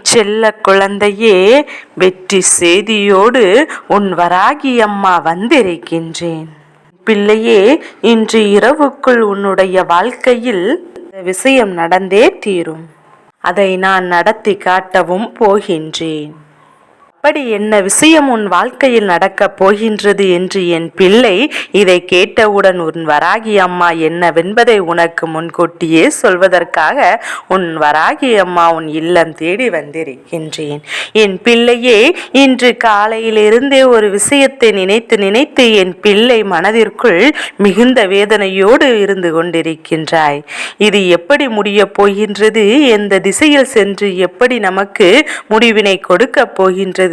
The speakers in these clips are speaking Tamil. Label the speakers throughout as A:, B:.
A: செல்ல குழந்தையே வெற்றி செய்தியோடு உன் வராகி அம்மா வந்திருக்கின்றேன். பிள்ளையே இன்று இரவுக்குள் உன்னுடைய வாழ்க்கையில் விஷயம் நடந்தே தீரும். அதை நான் நடத்தி காட்டவும் போகின்றேன். அப்படி என்ன விஷயம் உன் வாழ்க்கையில் நடக்கப் போகின்றது என்று என் பிள்ளை இதை கேட்டவுடன் உன் வராகி அம்மா என்னவென்பதை உனக்கு முன்கூட்டியே சொல்வதற்காக உன் வராகி அம்மா உன் இல்லம் தேடி வந்திருக்கின்றேன். என் பிள்ளையே இன்று காலையிலிருந்தே ஒரு விஷயத்தை நினைத்து நினைத்து என் பிள்ளை மனதிற்குள் மிகுந்த வேதனையோடு இருந்து கொண்டிருக்கின்றாய். இது எப்படி முடியப் போகின்றது? எந்த திசையில் சென்று எப்படி நமக்கு முடிவினை கொடுக்கப் போகின்றது?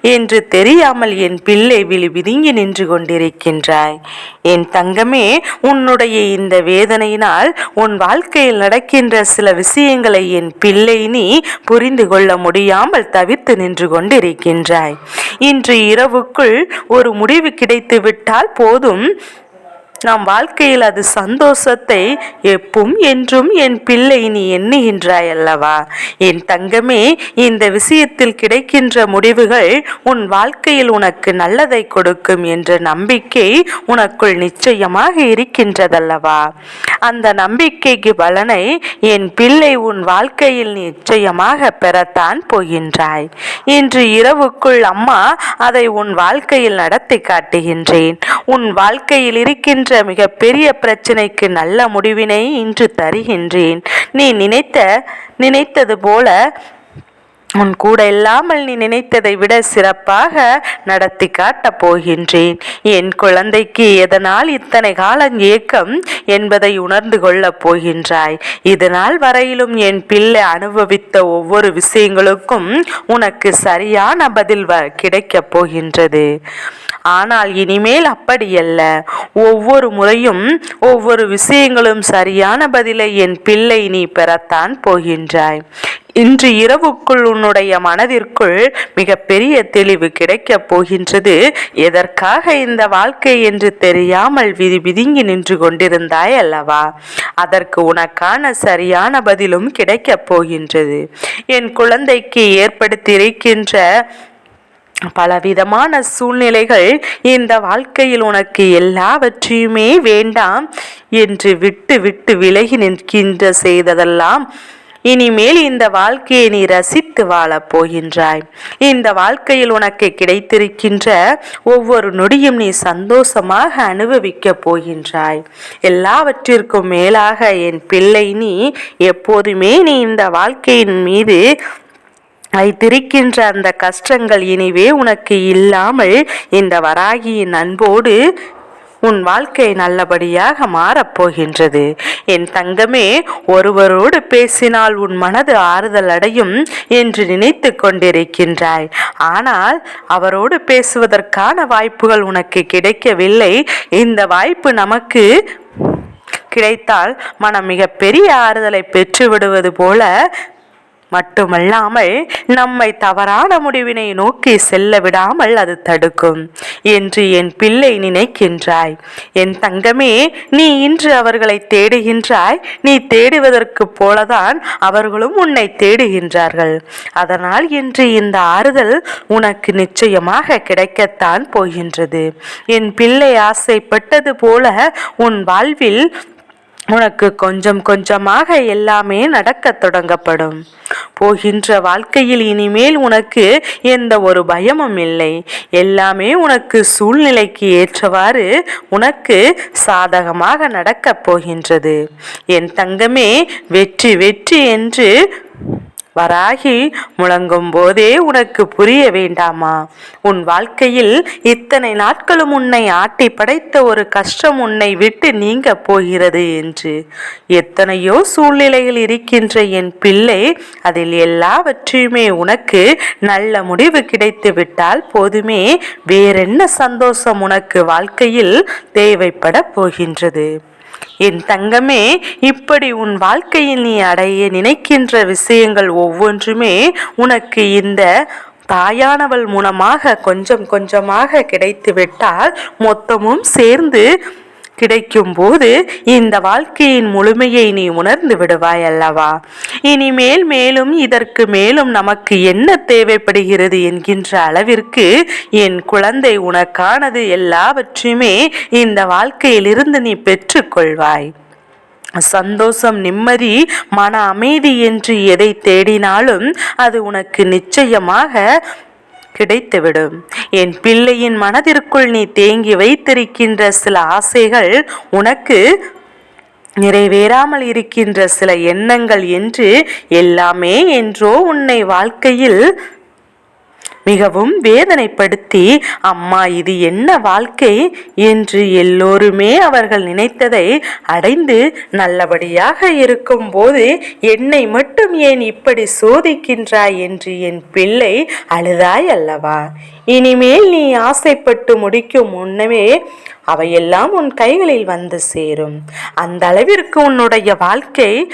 A: என்று தெரியாமல் என் பிள்ளை விழி விதுங்கி நின்று கொண்டிருக்கின்றாய். என் தங்கமே உன்னுடைய இந்த வேதனையினால் உன் வாழ்க்கையில் நடக்கின்ற சில விஷயங்களை என் பிள்ளை நீ புரிந்து கொள்ள முடியாமல் தவிர்த்து நின்று கொண்டிருக்கின்றாய். இன்று இரவுக்குள் ஒரு முடிவு கிடைத்து விட்டால் போதும். நம் வாழ்க்கையில் அது சந்தோஷத்தை எப்பும் என்றும் என் பிள்ளை நீ எண்ணுகின்றாய் அல்லவா என் தங்கமே இந்த விஷயத்தில் கிடைக்கின்ற முடிவுகள் உன் வாழ்க்கையில் உனக்கு நல்லதை கொடுக்கும் என்ற நம்பிக்கை உனக்குள் நிச்சயமாக இருக்கின்றதல்லவா? அந்த நம்பிக்கைக்கு பலனை என் பிள்ளை உன் வாழ்க்கையில் நிச்சயமாக பெறத்தான் போகின்றாய். இன்று இரவுக்குள் அம்மா அதை உன் வாழ்க்கையில் நடத்தி காட்டுகின்றேன். உன் வாழ்க்கையில் இருக்கின்ற மிக பெரிய பிரச்சனைக்கு நல்ல முடிவினை இன்று தருகின்றேன். நீ நினைத்த நினைத்தது போல உன் கூட இல்லாமல் நீ நினைத்ததை விட சிறப்பாக நடத்தி காட்டப் போகின்றேன். என் குழந்தைக்கு எதனால் இத்தனை காலம் ஏக்கம் என்பதை உணர்ந்து கொள்ளப் போகின்றாய். இதனால் வரையிலும் என் பிள்ளை அனுபவித்த ஒவ்வொரு விஷயங்களுக்கும் உனக்கு சரியான பதில் வ கிடைக்கப் போகின்றது. ஆனால் இனிமேல் அப்படியல்ல. ஒவ்வொரு முறையும் ஒவ்வொரு விஷயங்களும் சரியான பதிலை என் பிள்ளை நீ பெறத்தான் போகின்றாய். இன்று இரவுக்குள் உன்னுடைய மனதிற்குள் மிகப்பெரிய தெளிவு கிடைக்கப் போகின்றது. எதற்காக இந்த வாழ்க்கை என்று தெரியாமல் விதி விதுங்கி நின்று கொண்டிருந்தாய் அல்லவா? அதற்கு உனக்கான சரியான பதிலும் கிடைக்கப் போகின்றது. என் குழந்தைக்கு ஏற்படுத்தியிருக்கின்ற பலவிதமான சூழ்நிலைகள் இந்த வாழ்க்கையில் உனக்கு எல்லாவற்றையுமே வேண்டாம் என்று விட்டு விட்டு விலகி நிற்கின்ற செய்ததெல்லாம் இனிமேல் இந்த வாழ்க்கையை நீ ரசித்து வாழப் போகின்றாய். இந்த வாழ்க்கையில் உனக்கு கிடைத்திருக்கின்ற ஒவ்வொரு நொடியும் நீ சந்தோஷமாக அனுபவிக்கப் போகின்றாய். எல்லாவற்றிற்கும் மேலாக என் பிள்ளை நீ எப்போதுமே நீ இந்த வாழ்க்கையின் மீது வைத்திருக்கின்ற அந்த கஷ்டங்கள் இனிவே உனக்கு இல்லாமல் இந்த வராகியின் அன்போடு உன் வாழ்க்கை நல்லபடியாக மாறப்போகின்றது என் தங்கமே ஒருவரோடு பேசினால் உன் மனது ஆறுதல் அடையும் என்று நினைத்து கொண்டிருக்கின்றாய். ஆனால் அவரோடு பேசுவதற்கான வாய்ப்புகள் உனக்கு கிடைக்கவில்லை. இந்த வாய்ப்பு நமக்கு கிடைத்தால் மனம் மிகப்பெரிய ஆறுதலை பெற்று விடுவது போல மட்டுமல்லாமல் நம்மை தவறான முடிவினை நோக்கி செல்ல விடாமல் அது தடுக்கும் என்று என் பிள்ளை நினைக்கின்றாய். என் தங்கமே நீ இன்று அவர்களை தேடுகின்றாய். நீ தேடுவதற்கு போலதான் அவர்களும் உன்னை தேடுகின்றார்கள். அதனால் இன்று இந்த ஆறுதல் உனக்கு நிச்சயமாக கிடைக்கத்தான் போகின்றது. என் பிள்ளை ஆசைப்பட்டது போல உன் வாழ்வில் உனக்கு கொஞ்சம் கொஞ்சமாக எல்லாமே நடக்கத் தொடங்கப்படும். போகின்ற வாழ்க்கையில் இனிமேல் உனக்கு எந்த ஒரு பயமும் இல்லை. எல்லாமே உனக்கு சூழ்நிலைக்கு ஏற்றவாறு உனக்கு சாதகமாக நடக்கப் போகின்றது. என் தங்கமே வெற்றி வெற்றி என்று வராகி முழங்கும் போதே உனக்கு புரிய வேண்டாமா? உன் வாழ்க்கையில் இத்தனை நாட்களும் உன்னை ஆட்டி படைத்த ஒரு கஷ்டம் உன்னை விட்டு நீங்க போகிறது என்று. எத்தனையோ சூழ்நிலையில் இருக்கின்ற என் பிள்ளை அதில் எல்லாவற்றையுமே உனக்கு நல்ல முடிவு கிடைத்து விட்டால் போதுமே வேறென்ன சந்தோஷம் உனக்கு வாழ்க்கையில் தேவைப்பட போகின்றது? என் தங்கமே இப்படி உன் வாழ்க்கையில் நீ அடைய நினைக்கின்ற விஷயங்கள் ஒவ்வொன்றுமே உனக்கு இந்த தாயானவள் மூலமாக கொஞ்சம் கொஞ்சமாக கிடைத்துவிட்டால் மொத்தமும் சேர்ந்து கிடைக்கும் போது இந்த வாழ்க்கையின் முழுமையை நீ உணர்ந்து விடுவாய் அல்லவா? இனிமேல் மேலும் இதற்கு மேலும் நமக்கு என்ன தேவைப்படுகிறது என்கின்ற அளவிற்கு என் குழந்தை உனக்கானது எல்லாவற்றையுமே இந்த வாழ்க்கையிலிருந்து நீ பெற்றுக்கொள்வாய். சந்தோஷம் நிம்மதி மன அமைதி என்று எதை தேடினாலும் அது உனக்கு நிச்சயமாக கிடைத்துவிடும். என் பிள்ளையின் மனதிற்குள் நீ தேங்கி வைத்திருக்கின்ற சில ஆசைகள் உனக்கு நிறைவேறாமல் இருக்கின்ற சில எண்ணங்கள் என்று எல்லாமே என்றோ உன்னை வாழ்க்கையில் மிகவும் வேதனைப்படுத்தி அம்மா இது என்ன வாழ்க்கை? என்று எல்லோருமே அவர்கள் நினைத்ததை அடைந்து நல்லபடியாக இருக்கும்போது என்னை மட்டும் ஏன் இப்படி சோதிக்கின்றாய்? என்று என் பிள்ளை அழுதாய் அல்லவா? இனிமேல் நீ ஆசைப்பட்டு முடிக்கும் முன்னமே அவையெல்லாம் உன் கைகளில் வந்து சேரும். அந்த அளவிற்கு உன்னுடைய வாழ்க்கை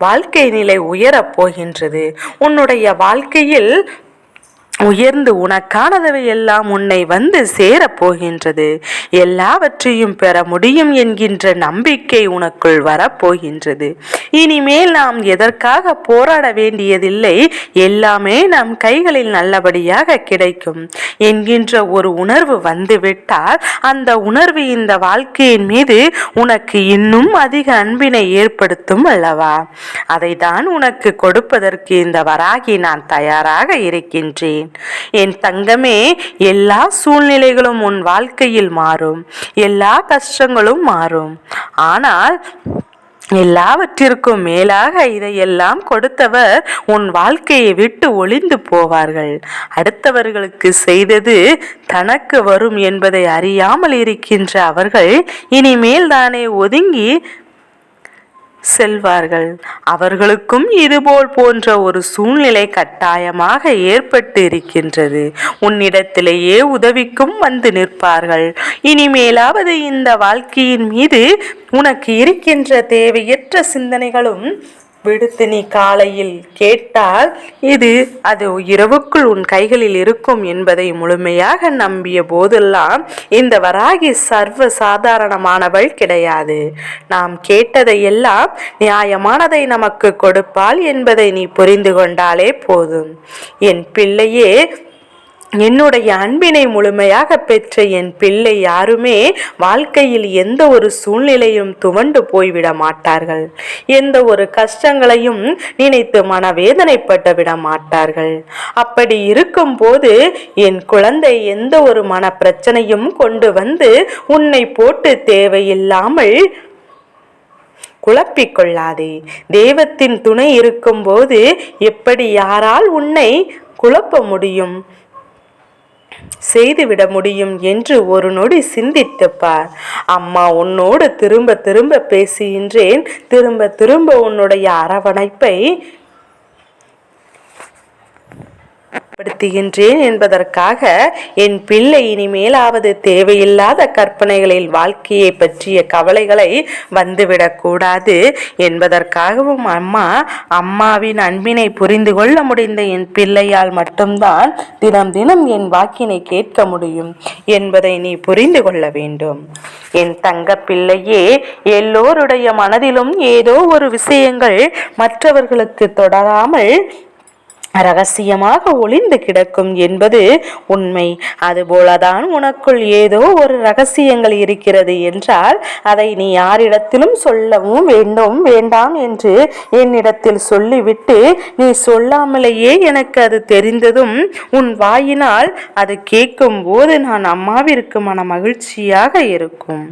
A: வாழ்க்கை நிலை உயரப் போகின்றது. உன்னுடைய வாழ்க்கையில் உயர்ந்து உனக்கானதவை எல்லாம் உன்னை வந்து சேரப் போகின்றது எல்லாவற்றையும் பெற முடியும் என்கின்ற நம்பிக்கை உனக்குள் வரப்போகின்றது. இனிமேல் நாம் எதற்காக போராட வேண்டியதில்லை? எல்லாமே நம் கைகளில் நல்லபடியாக கிடைக்கும் என்கின்ற ஒரு உணர்வு வந்துவிட்டால் அந்த உணர்வு இந்த வாழ்க்கையின் மீது உனக்கு இன்னும் அதிக அன்பினை ஏற்படுத்தும் அல்லவா? அதை தான் உனக்கு கொடுப்பதற்கு இந்த வராகி நான் தயாராக இருக்கின்றேன். என் தங்கமே எல்லா சூழ்நிலைகளும் உன் வாழ்க்கையில் மாறும். எல்லா கஷ்டங்களும் மாறும். ஆனால் எல்லாவற்றிற்கும் மேலாக இதையெல்லாம் கொடுத்தவர் உன் வாழ்க்கையை விட்டு ஒளிந்து போவார்கள். அடுத்தவர்களுக்கு செய்தது தனக்கு வரும் என்பதை அறியாமல் இருக்கின்ற அவர்கள் இனிமேல் தானே ஒதுங்கி செல்வார்கள். அவர்களுக்கும் இதுபோல் போன்ற ஒரு சூழ்நிலை கட்டாயமாக ஏற்பட்டு இருக்கின்றது உன்னிடத்திலேயே உதவிக்கும் வந்து நிற்பார்கள். இனிமேலாவது இந்த வாழ்க்கையின் மீது உனக்கு இருக்கின்ற தேவையற்ற சிந்தனைகளும் விடுத்து நீ காலையில் கேட்டால் இது அது இரவுக்குள் உன் கைகளில் இருக்கும் என்பதை முழுமையாக நம்பிய போதெல்லாம் இந்த வராகி சர்வ சாதாரணமானவள் கிடையாது. நாம் கேட்டதை எல்லாம் நியாயமானதை நமக்கு கொடுப்பாள் என்பதை நீ புரிந்து கொண்டாலே போதும். என் பிள்ளையே என்னுடைய அன்பினை முழுமையாக பெற்ற என் பிள்ளை யாருமே வாழ்க்கையில் எந்த ஒரு சூழ்நிலையும் துவண்டு போய்விட மாட்டார்கள். எந்த ஒரு கஷ்டங்களையும் நினைத்து மனவேதனைப்பட்டு விட மாட்டார்கள். அப்படி இருக்கும்போது என் குழந்தை எந்த ஒரு மன பிரச்சனையும் கொண்டு வந்து உன்னை போட்டு தேவையில்லாமல் குழப்பிக்கொள்ளாதே தெய்வத்தின் துணை இருக்கும்போது எப்படி யாரால் உன்னை குழப்ப முடியும்? செய்துவிட முடியும் என்று ஒரு நொடி சிந்தித்துப்பார். அம்மா உன்னோடு திரும்ப திரும்ப பேசுகின்றேன். திரும்ப திரும்ப உன்னுடைய அரவணைப்பை படுத்துகின்றேன் என்பதற்காக என் பிள்ளை இனிமேலாவது தேவையில்லாத கற்பனைகளில் வாழ்க்கையை பற்றிய கவலைகளை வந்துவிடக்கூடாது என்பதற்காகவும் அம்மா அம்மாவின் அன்பினை புரிந்து கொள்ள முடிந்த என் பிள்ளையால் மட்டும்தான் தினம் தினம் என் வாக்கினை கேட்க முடியும் என்பதை நீ புரிந்து கொள்ள வேண்டும். என் தங்க பிள்ளையே எல்லோருடைய மனதிலும் ஏதோ ஒரு விஷயங்கள் மற்றவர்களுக்கு தொடராமல் ரகசியமாக ஒளிந்து கிடக்கும் என்பது உண்மை. அதுபோலதான் உனக்குள் ஏதோ ஒரு ரகசியங்கள் இருக்கிறது என்றால் அதை நீ யாரிடத்திலும் சொல்லவும் வேண்டும் வேண்டாம் என்று என்னிடத்தில் சொல்லிவிட்டு நீ சொல்லாமலேயே எனக்கு அது தெரிந்ததும் உன் வாயினால் அது கேட்கும் போது நான் அம்மாவிற்கு மன மகிழ்ச்சியாக இருக்கும்.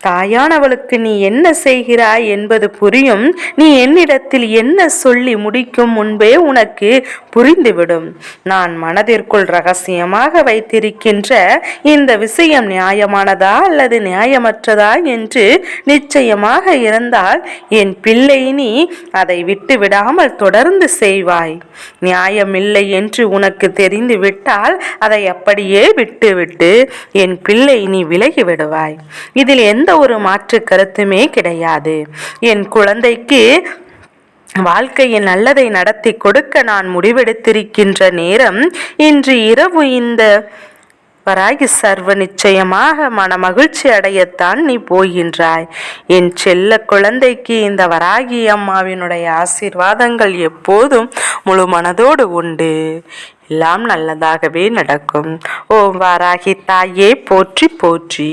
A: தாயானவளுக்கு நீ என்ன செய்கிறாய் என்பது புரியும். நீ என்னிடத்தில் என்ன சொல்லி முடிக்கும் முன்பே உனக்கு புரிந்துவிடும். நான் மனதிற்குள் ரகசியமாக வைத்திருக்கின்ற இந்த விஷயம் நியாயமானதா அல்லது நியாயமற்றதா என்று நிச்சயமாக இருந்தால் என் பிள்ளை நீ அதை விட்டு விடாமல் தொடர்ந்து செய்வாய். நியாயமில்லை என்று உனக்கு தெரிந்து விட்டால் அதை அப்படியே விட்டுவிட்டு என் பிள்ளை நீ விலகி விடுவாய். இதில் எந்த ஒரு மாற்று கருத்துமே கிடையாது. என் குழந்தைக்கு வாழ்க்கையில் நல்லதை நடத்தி கொடுக்க நான் முடிவெடுத்திருக்கின்ற நேரம் இன்று இரவு இந்த வராகி சர்வ நிச்சயமாக மன மகிழ்ச்சி அடையத்தான் நீ போகின்றாய். என் செல்ல குழந்தைக்கு இந்த வராகி அம்மாவினுடைய ஆசீர்வாதங்கள் எப்போதும் முழு மனதோடு உண்டு. எல்லாம் நல்லதாகவே நடக்கும். ஓம் வாராகி தாயே போற்றி போற்றி.